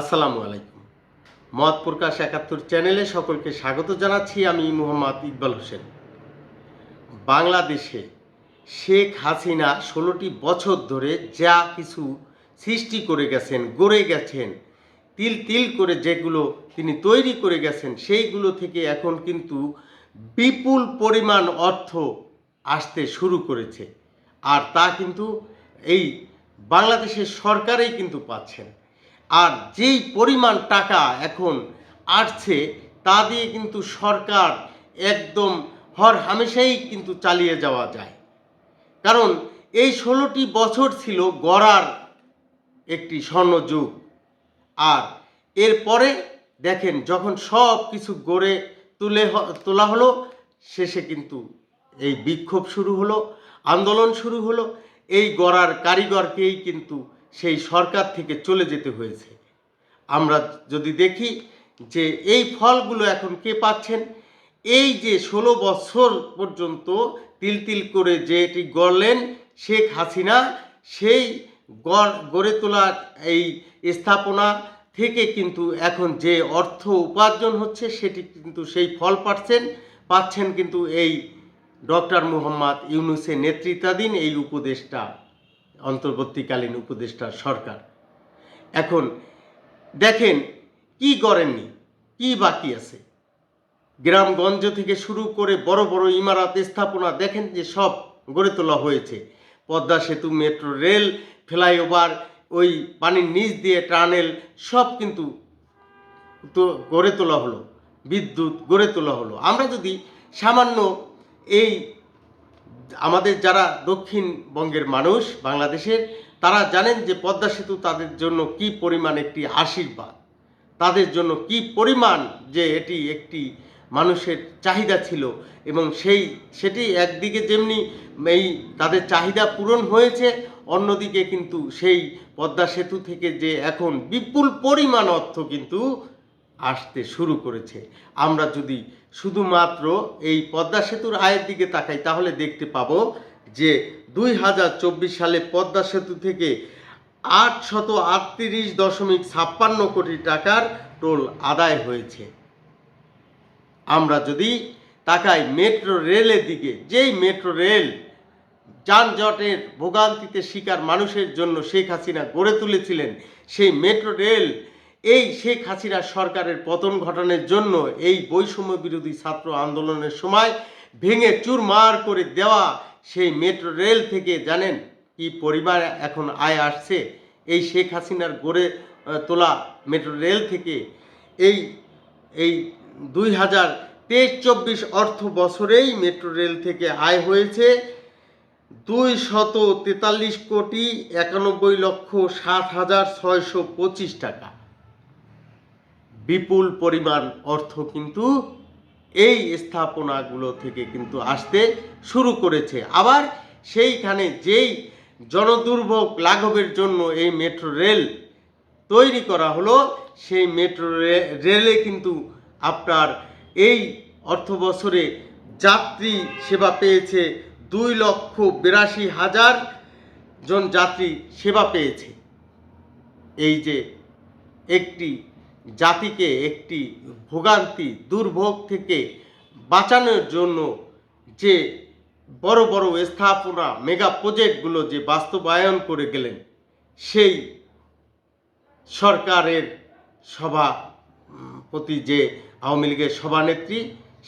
আসসালামু আলাইকুম। মত প্রকাশ একাত্তর চ্যানেলে সকলকে স্বাগত জানাচ্ছি আমি মোহাম্মদ ইকবাল হোসেন। বাংলাদেশে শেখ হাসিনা ষোলোটি বছর ধরে যা কিছু সৃষ্টি করে গেছেন, গড়ে গেছেন, তিল তিল করে যেগুলো তিনি তৈরি করে গেছেন, সেইগুলো থেকে এখন কিন্তু বিপুল পরিমাণ অর্থ আসতে শুরু করেছে। আর তা কিন্তু এই বাংলাদেশের সরকারেই কিন্তু পাচ্ছেন। আর যেই পরিমাণ টাকা এখন আসছে, তা দিয়ে কিন্তু সরকার একদম হর হামেশাই কিন্তু চালিয়ে যাওয়া যায়। কারণ এই ষোলোটি বছর ছিল গড়ার একটি স্বর্ণযুগ। আর এরপরে দেখেন যখন সব কিছু গড়ে তুলে তোলা হলো, শেষে কিন্তু এই বিক্ষোভ শুরু হলো, আন্দোলন শুরু হলো। এই গড়ার কারিগরকেই কিন্তু সেই সরকার থেকে চলে যেতে হয়েছে। আমরা যদি দেখি যে এই ফলগুলো এখন কে পাচ্ছেন, এই যে ষোলো বছর পর্যন্ত তিল তিল করে যে এটি গড়লেন শেখ হাসিনা, সেই গড়, গড়ে তোলা এই স্থাপনা থেকে কিন্তু এখন যে অর্থ উপার্জন হচ্ছে, সেটি কিন্তু সেই ফল পাচ্ছেন পাচ্ছেন কিন্তু এই ডক্টর মুহাম্মদ ইউনুসের নেতৃত্বাধীন এই উপদেষ্টা। অন্তর্বর্তীকালীন উপদেষ্টা সরকার। এখন দেখেন কি করেননি, কি বাকি আছে? গ্রামগঞ্জ থেকে শুরু করে বড় বড় ইমারত স্থাপনা দেখেন যে সব গড়ে তোলা হয়েছে। পদ্মা সেতু, মেট্রো রেল, ফ্লাইওভার, ওই পানির নিচ দিয়ে টানেল, সব কিন্তু তো গড়ে তোলা হলো। বিদ্যুৎ গড়ে তোলা হলো। আমরা যদি সামান্য এই আমাদের যারা দক্ষিণবঙ্গের মানুষ বাংলাদেশের, তারা জানেন যে পদ্মা সেতু তাদের জন্য কি পরিমাণ একটি আশীর্বাদ, তাদের জন্য কি পরিমাণ যে এটি একটি মানুষের চাহিদা ছিল এবং সেই, সেটি একদিকে যেমনি এই তাদের চাহিদা পূরণ হয়েছে, অন্যদিকে কিন্তু সেই পদ্মা সেতু থেকে যে এখন বিপুল পরিমাণ অর্থ কিন্তু আসতে শুরু করেছে। আমরা যদি শুধুমাত্র এই পদ্মা সেতুর আয়ের দিকে তাকাই, তাহলে দেখতে পাবো যে দুই হাজার চব্বিশ সালে পদ্মা সেতু থেকে আট শত আটত্রিশ দশমিক ছাপ্পান্ন কোটি টাকার টোল আদায় হয়েছে। আমরা যদি তাকাই মেট্রো রেলের দিকে, যেই মেট্রো রেল যানজটের ভোগান্তিতে শিকার মানুষের জন্য শেখ হাসিনা গড়ে তুলেছিলেন, সেই মেট্রো রেল এই শেখ হাসিনা সরকারের পতন ঘটানোর জন্য এই বৈষম্য বিরোধী ছাত্র আন্দোলনের সময় ভেঙে চুরমার করে দেওয়া সেই মেট্রো রেল থেকে জানেন কি পরিবার এখন আয় আসছে? এই শেখ হাসিনার গড়ে তোলা মেট্রো রেল থেকে এই এই দুই হাজার তেইশ চব্বিশ অর্থ বছরেই মেট্রো রেল থেকে আয় হয়েছে দুই শত তেতাল্লিশ কোটি একানব্বই লক্ষ সাত হাজার ছয়শো পঁচিশ টাকা। বিপুল পরিমাণ অর্থ কিন্তু এই স্থাপনাগুলো থেকে কিন্তু আসতে শুরু করেছে। আবার সেইখানে যেই জনদুর্ভোগ লাঘবের জন্য এই মেট্রো রেল তৈরি করা হলো, সেই মেট্রো রেলে কিন্তু আপনার এই অর্থ বছরে যাত্রী সেবা পেয়েছে দুই লক্ষ বিরাশি হাজার জন যাত্রী সেবা পেয়েছে। এই যে একটি জাতিকে একটি ভোগান্তি দুর্ভোগ থেকে বাঁচানোর জন্য যে বড় বড় স্থাপনা মেগা প্রজেক্টগুলো যে বাস্তবায়ন করে গেলেন, সেই সরকারের সভা প্রতি যে আওয়ামী লীগের সভানেত্রী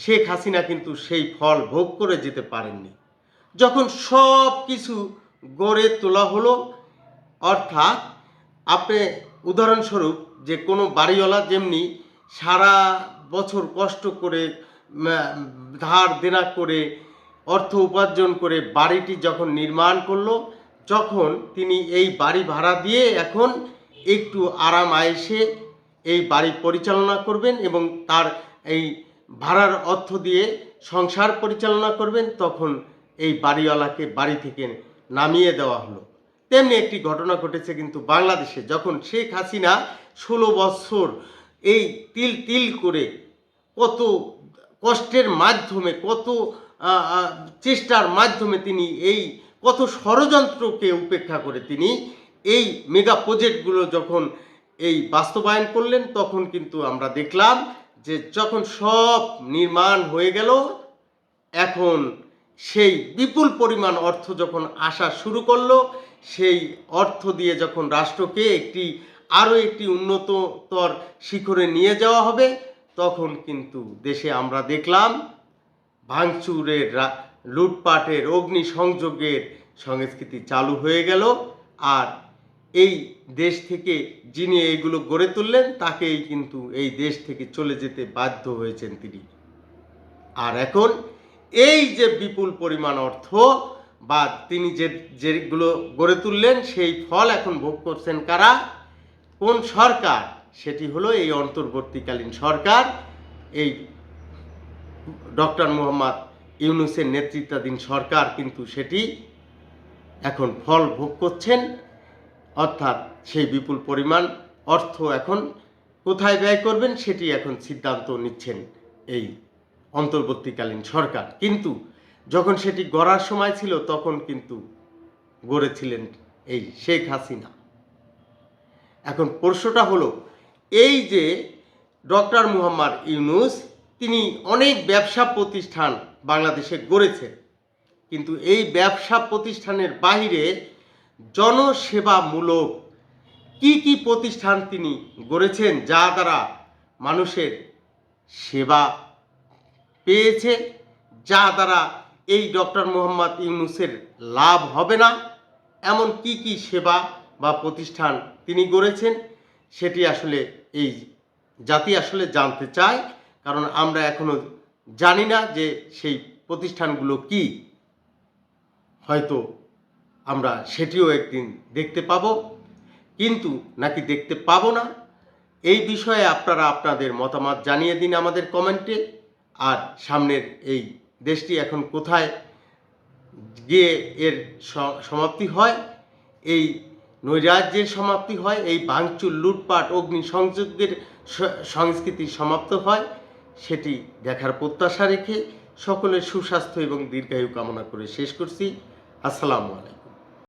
শেখ হাসিনা কিন্তু সেই ফল ভোগ করে যেতে পারেননি। যখন সব কিছু গড়ে তোলা হলো, অর্থাৎ আপনি উদাহরণস্বরূপ যে কোনো বাড়িওয়ালা যেমনি সারা বছর কষ্ট করে ধার দেনা করে, অর্থ উপার্জন করে বাড়িটি যখন নির্মাণ করল যখন তিনি এই বাড়ি ভাড়া দিয়ে এখন একটু আরাম আয়েসে এই বাড়ি পরিচালনা করবেন এবং তার এই ভাড়ার অর্থ দিয়ে সংসার পরিচালনা করবেন, তখন এই বাড়িওয়ালাকে বাড়ি থেকে নামিয়ে দেওয়া হলো। তেমনি একটি ঘটনা ঘটেছে কিন্তু বাংলাদেশে, যখন শেখ হাসিনা ষোলো বছর এই তিল তিল করে কত কষ্টের মাধ্যমে, কত চেষ্টার মাধ্যমে তিনি এই কত ষড়যন্ত্রকে উপেক্ষা করে তিনি এই মেগা প্রজেক্টগুলো যখন এই বাস্তবায়ন করলেন, তখন কিন্তু আমরা দেখলাম যে যখন সব নির্মাণ হয়ে গেল, এখন সেই বিপুল পরিমাণ অর্থ যখন আসা শুরু করল সেই অর্থ দিয়ে যখন রাষ্ট্রকে একটি, আরও একটি উন্নততর শিখরে নিয়ে যাওয়া হবে, তখন কিন্তু দেশে আমরা দেখলাম ভাঙচুরের লুটপাটের, অগ্নিসংযোগের সংস্কৃতি চালু হয়ে গেল। আর এই দেশ থেকে যিনি এইগুলো গড়ে তুললেন, তাকেই কিন্তু এই দেশ থেকে চলে যেতে বাধ্য হয়েছেন তিনি। আর এখন এই যে বিপুল পরিমাণ অর্থ বা তিনি যে, যেগুলো গড়ে তুললেন, সেই ফল এখন ভোগ করছেন কারা? কোন সরকার? সেটি হলো এই অন্তর্বর্তীকালীন সরকার, এই ডক্টর মোহাম্মদ ইউনুসের নেতৃত্বাধীন সরকার কিন্তু সেটি এখন ফল ভোগ করছেন। অর্থাৎ সেই বিপুল পরিমাণ অর্থ এখন কোথায় ব্যয় করবেন, সেটি এখন সিদ্ধান্ত নিচ্ছেন এই অন্তর্বর্তীকালীন সরকার। কিন্তু যখন সেটি গড়ার সময় ছিল, তখন কিন্তু গড়েছিলেন এই শেখ হাসিনা। এখন প্রশ্নটা হলো, এই যে ডক্টর মুহাম্মদ ইউনুস, তিনি অনেক ব্যবসা প্রতিষ্ঠান বাংলাদেশে গড়েছেন, কিন্তু এই ব্যবসা প্রতিষ্ঠানের বাইরে জনসেবামূলক কি কি প্রতিষ্ঠান তিনি গড়েছেন, যা দ্বারা মানুষের সেবা পেয়েছে, যা দ্বারা এই ডক্টর মোহাম্মদ ইউনুসের লাভ হবে না। এমন কি কি সেবা বা প্রতিষ্ঠান তিনি গড়েছেন, সেটি আসলে এই জাতি আসলে জানতে চায়। কারণ আমরা এখনও জানি না যে সেই প্রতিষ্ঠানগুলো কি। হয়তো আমরা সেটিও একদিন দেখতে পাবো। কিন্তু নাকি দেখতে পাবো না, এই বিষয়ে আপনারা আপনাদের মতামত জানিয়ে দিন আমাদের কমেন্টে। আর সামনের এই দেশটি এখন কোথায় গিয়ে এর সমাপ্তি হয়, এই নৈরাজ্যের সমাপ্তি হয়, এই ভাঙচুর, লুটপাট অগ্নি সংযোগের সংস্কৃতি সমাপ্ত হয়, সেটি দেখার প্রত্যাশা রেখে সকলের সুস্বাস্থ্য এবং দীর্ঘায়ু কামনা করে শেষ করছি। আসসালামু আলাইকুম।